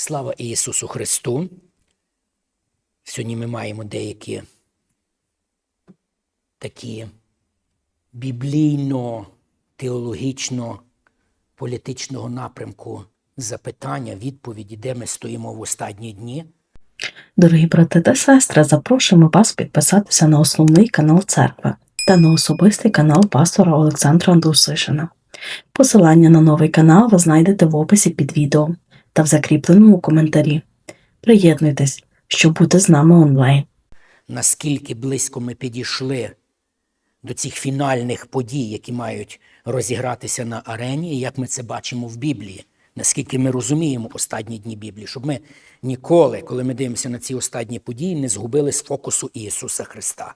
Слава Ісусу Христу! Сьогодні ми маємо деякі такі біблійно-теологічно-політичного напрямку запитання, відповіді, де ми стоїмо в останні дні. Дорогі брати та сестри, запрошуємо вас підписатися на основний канал церкви та на особистий канал пастора Олександра Андрусишина. Посилання на новий канал ви знайдете в описі під відео та в закріпленому коментарі. Приєднуйтесь, щоб бути з нами онлайн. наскільки близько ми підійшли до цих фінальних подій, які мають розігратися на арені, і як ми це бачимо в Біблії, наскільки ми розуміємо останні дні Біблії, щоб ми ніколи, коли ми дивимося на ці останні події, не згубили з фокусу Ісуса Христа.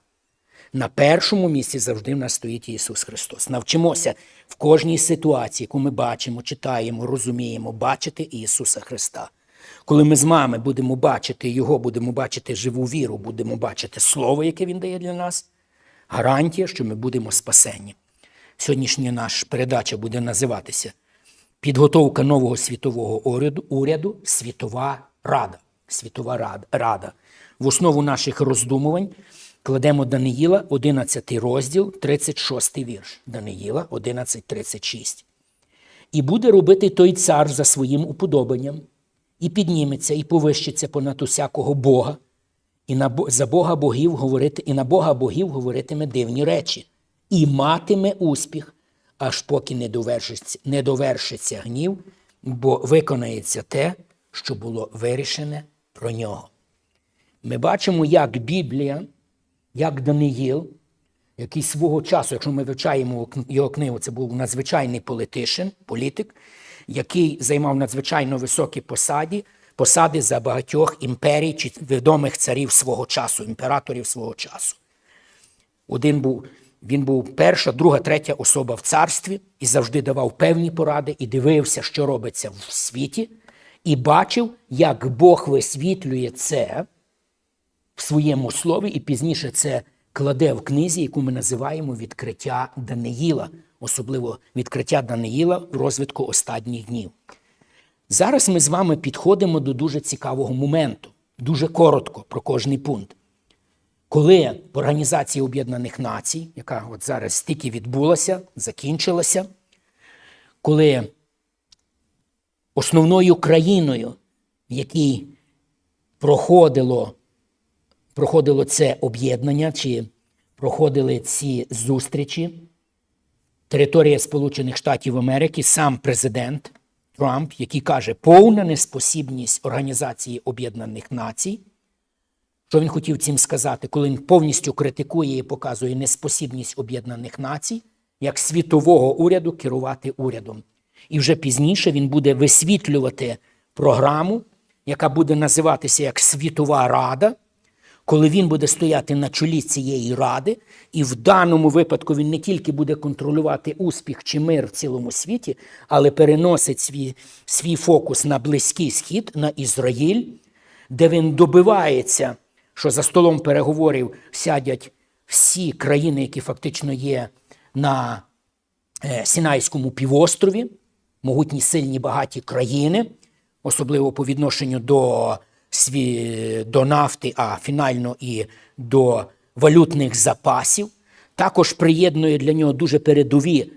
На першому місці завжди в нас стоїть Ісус Христос. Навчимося в кожній ситуації, яку ми бачимо, читаємо, розуміємо, бачити Ісуса Христа. Коли ми з вами будемо бачити Його, будемо бачити живу віру, будемо бачити Слово, яке Він дає для нас, гарантія, що ми будемо спасені. Сьогоднішня наша передача буде називатися Підготовка нового світового уряду, уряду Світова Рада. Світова Рада. В основу наших роздумувань кладемо Даниїла, 11 розділ, 36 вірш. Даниїла 11.36. І буде робити той цар за своїм уподобанням, і підніметься, і повищиться понад усякого Бога, і на, за Бога богів говорити, і на Бога богів говоритиме дивні речі, і матиме успіх, аж поки не довершиться, не довершиться гнів, бо виконається те, що було вирішене про нього. Ми бачимо, як Біблія, як Даниїл, який свого часу, якщо ми вивчаємо його книгу, це був надзвичайний політишин, політик, який займав надзвичайно високі посади, посади за багатьох імперій чи відомих царів свого часу, імператорів свого часу. Один був, він був перша, друга, третя особа в царстві і завжди давав певні поради, і дивився, що робиться в світі, і бачив, як Бог висвітлює це в своєму слові, і пізніше це кладе в книзі, яку ми називаємо відкриття Даниїла, особливо відкриття Даниїла в розвитку останніх днів. Зараз ми з вами підходимо до дуже цікавого моменту, дуже коротко про кожний пункт. Коли в Організації Об'єднаних Націй, яка от зараз тільки відбулася, закінчилася, коли основною країною, в якій проходило проходило це об'єднання чи проходили ці зустрічі. Територія Сполучених Штатів Америки, сам президент Трамп, який каже, повна неспосібність Організації Об'єднаних Націй. Що він хотів цим сказати, коли він повністю критикує і показує неспосібність Об'єднаних Націй як світового уряду керувати урядом. І вже пізніше він буде висвітлювати програму, яка буде називатися як Світова Рада, коли він буде стояти на чолі цієї ради, і в даному випадку він не тільки буде контролювати успіх чи мир в цілому світі, але переносить свій, свій фокус на Близький Схід, на Ізраїль, де він добивається, що за столом переговорів сядять всі країни, які фактично є на е, Сінайському півострові, могутні сильні багаті країни, особливо по відношенню до, сві, до нафти, а фінально і до валютних запасів. Також приєднує для нього дуже передові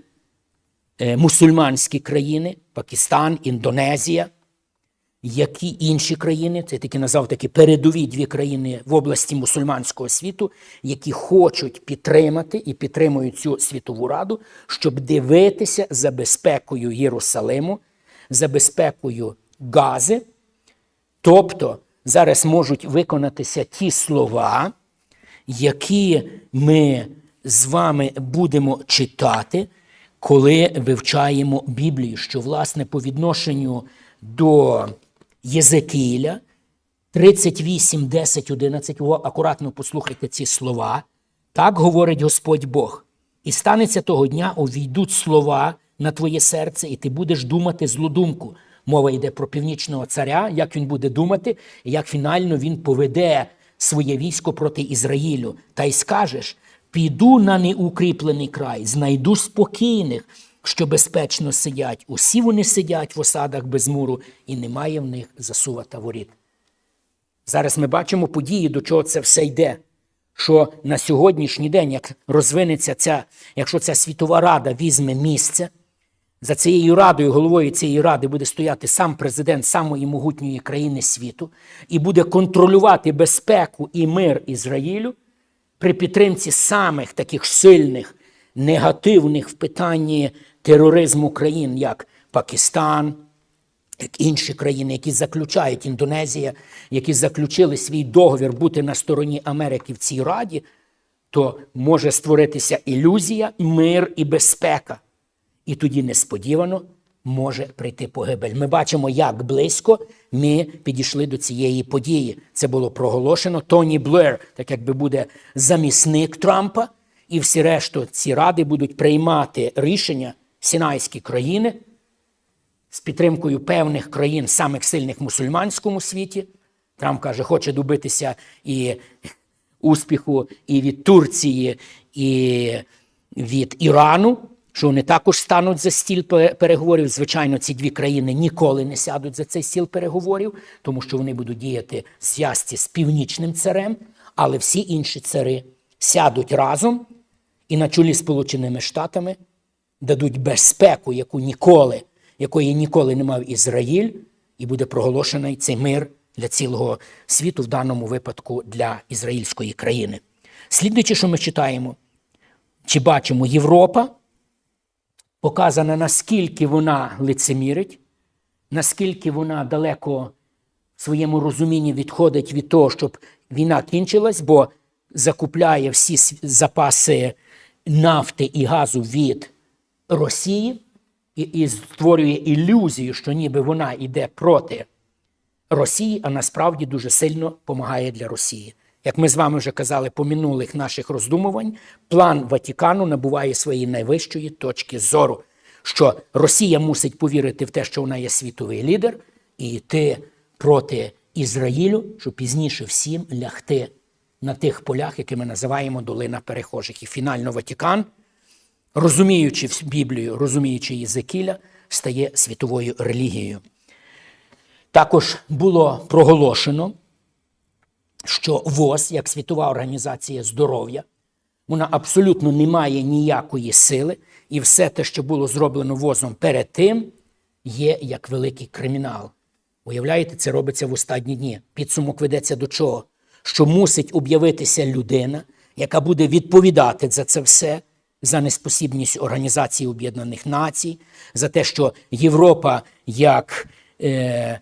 е, мусульманські країни Пакистан, Індонезія, які інші країни, це я таки назвав такі передові дві країни в області мусульманського світу, які хочуть підтримати і підтримують цю світову раду, щоб дивитися за безпекою Єрусалиму, за безпекою Гази. Тобто зараз можуть виконатися ті слова, які ми з вами будемо читати, коли вивчаємо Біблію, що, власне, по відношенню до Єзекіля 38, 10, 11, акуратно послухайте ці слова. Так говорить Господь Бог. І станеться того дня, увійдуть слова на твоє серце, і ти будеш думати злу думку. Мова йде про північного царя, як він буде думати, і як фінально він поведе своє військо проти Ізраїлю. Та й скажеш: піду на неукріплений край, знайду спокійних, що безпечно сидять. Усі вони сидять в осадах без муру, і немає в них засувата воріт. Зараз ми бачимо події, до чого це все йде. Що на сьогоднішній день, як розвинеться ця, якщо ця світова рада візьме місце, за цією радою, головою цієї ради буде стояти сам президент самої могутньої країни світу і буде контролювати безпеку і мир Ізраїлю при підтримці самих таких сильних, негативних в питанні тероризму країн, як Пакистан, як інші країни, які заключають Індонезія, які заключили свій договір бути на стороні Америки в цій раді, то може створитися ілюзія, мир і безпека. І тоді несподівано може прийти погибель. Ми бачимо, як близько ми підійшли до цієї події. Це було проголошено. Тоні Блер, так якби буде замісник Трампа, і всі решту ці ради будуть приймати рішення Сінайські країни з підтримкою певних країн, самих сильних в мусульманському світі. Трамп каже, хоче добитися і успіху і від Турції, і від Ірану, що вони також стануть за стіл переговорів. Звичайно, ці дві країни ніколи не сядуть за цей стіл переговорів, тому що вони будуть діяти в зв'язці з північним царем, але всі інші цари сядуть разом і на чолі Сполученими Штатами дадуть безпеку, яку ніколи, якої ніколи не мав Ізраїль, і буде проголошений цей мир для цілого світу, в даному випадку для ізраїльської країни. Слідуючи, що ми читаємо, чи бачимо Європа, показана, наскільки вона лицемірить, наскільки вона далеко в своєму розумінні відходить від того, щоб війна кінчилась, бо закупляє всі запаси нафти і газу від Росії і, і створює ілюзію, що ніби вона йде проти Росії, а насправді дуже сильно допомагає для Росії. Як ми з вами вже казали по минулих наших роздумувань, план Ватикану набуває своєї найвищої точки зору, що Росія мусить повірити в те, що вона є світовий лідер, і йти проти Ізраїлю, щоб пізніше всім лягти на тих полях, які ми називаємо долина перехожих. І фінально Ватикан, розуміючи Біблію, розуміючи Єзекіля, стає світовою релігією. Також було проголошено, що ВОЗ, як світова організація здоров'я, вона абсолютно не має ніякої сили, і все те, що було зроблено ВОЗом перед тим, є як великий кримінал. Уявляєте, це робиться в останні дні. Підсумок ведеться до чого? Що мусить об'явитися людина, яка буде відповідати за це все, за неспосібність Організації Об'єднаних Націй, за те, що Європа як е,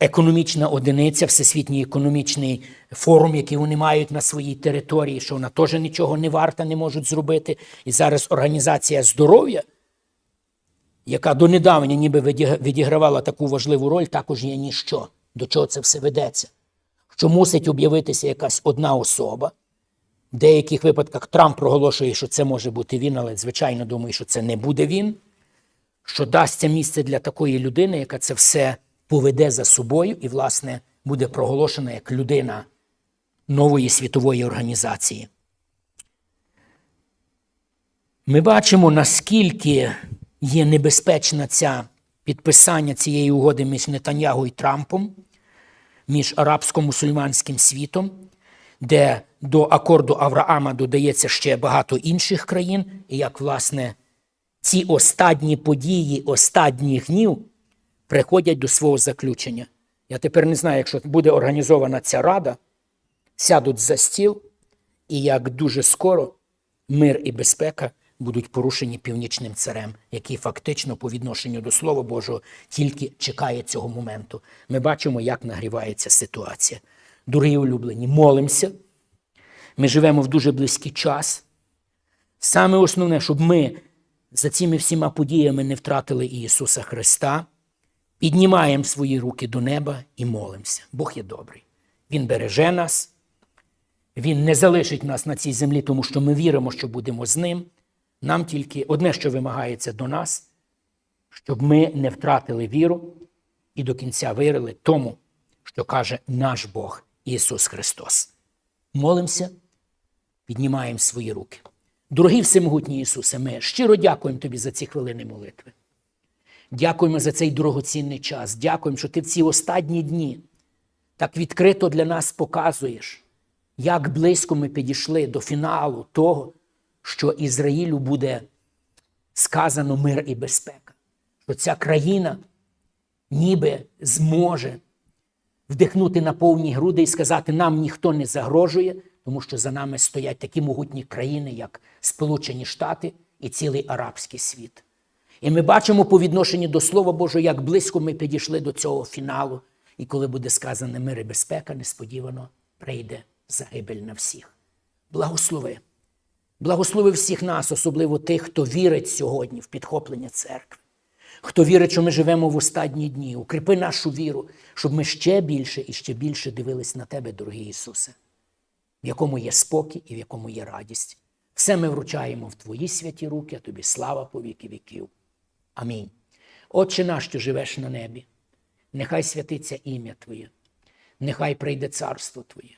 економічна одиниця, Всесвітній економічний форум, який вони мають на своїй території, що вона теж нічого не варта, не можуть зробити. І зараз Організація здоров'я, яка донедавна ніби відігравала таку важливу роль, також є ніщо. До чого це все ведеться? Що мусить об'явитися якась одна особа. В деяких випадках Трамп проголошує, що це може бути він, але звичайно думаю, що це не буде він. Що дасться місце для такої людини, яка це все поведе за собою і, власне, буде проголошена як людина нової світової організації. Ми бачимо, наскільки є небезпечна ця підписання цієї угоди між Нетаньягу і Трампом, між арабсько-мусульманським світом, де до акорду Авраама додається ще багато інших країн, і як, власне, ці останні події останніх днів приходять до свого заключення. Я тепер не знаю, якщо буде організована ця рада, сядуть за стіл, і як дуже скоро мир і безпека будуть порушені північним царем, який фактично по відношенню до Слова Божого тільки чекає цього моменту. Ми бачимо, як нагрівається ситуація. Дорогі улюблені, молимося. Ми живемо в дуже близький час. Саме основне, щоб ми за цими всіма подіями не втратили Ісуса Христа, піднімаємо свої руки до неба і молимося. Бог є добрий. Він береже нас, Він не залишить нас на цій землі, тому що ми віримо, що будемо з ним. Нам тільки одне, що вимагається до нас, щоб ми не втратили віру і до кінця вірили тому, що каже наш Бог Ісус Христос. Молимося, піднімаємо свої руки. Дорогий всемогутній Ісусе, ми щиро дякуємо Тобі за ці хвилини молитви. Дякуємо за цей дорогоцінний час. Дякуємо, що ти в ці останні дні так відкрито для нас показуєш, як близько ми підійшли до фіналу того, що Ізраїлю буде сказано мир і безпека. Що ця країна ніби зможе вдихнути на повні груди і сказати, нам ніхто не загрожує, тому що за нами стоять такі могутні країни, як Сполучені Штати і цілий арабський світ. І ми бачимо по відношенню до Слова Божого, як близько ми підійшли до цього фіналу. І коли буде сказане мир і безпека, несподівано прийде загибель на всіх. Благослови. Благослови всіх нас, особливо тих, хто вірить сьогодні в підхоплення церкви, хто вірить, що ми живемо в останні дні. Укріпи нашу віру, щоб ми ще більше і ще більше дивились на Тебе, дорогий Ісусе, в якому є спокій і в якому є радість. Все ми вручаємо в Твої святі руки, а тобі слава по віки віків. Амінь. Отче наш, що живеш на небі, нехай святиться ім'я Твоє, нехай прийде царство Твоє,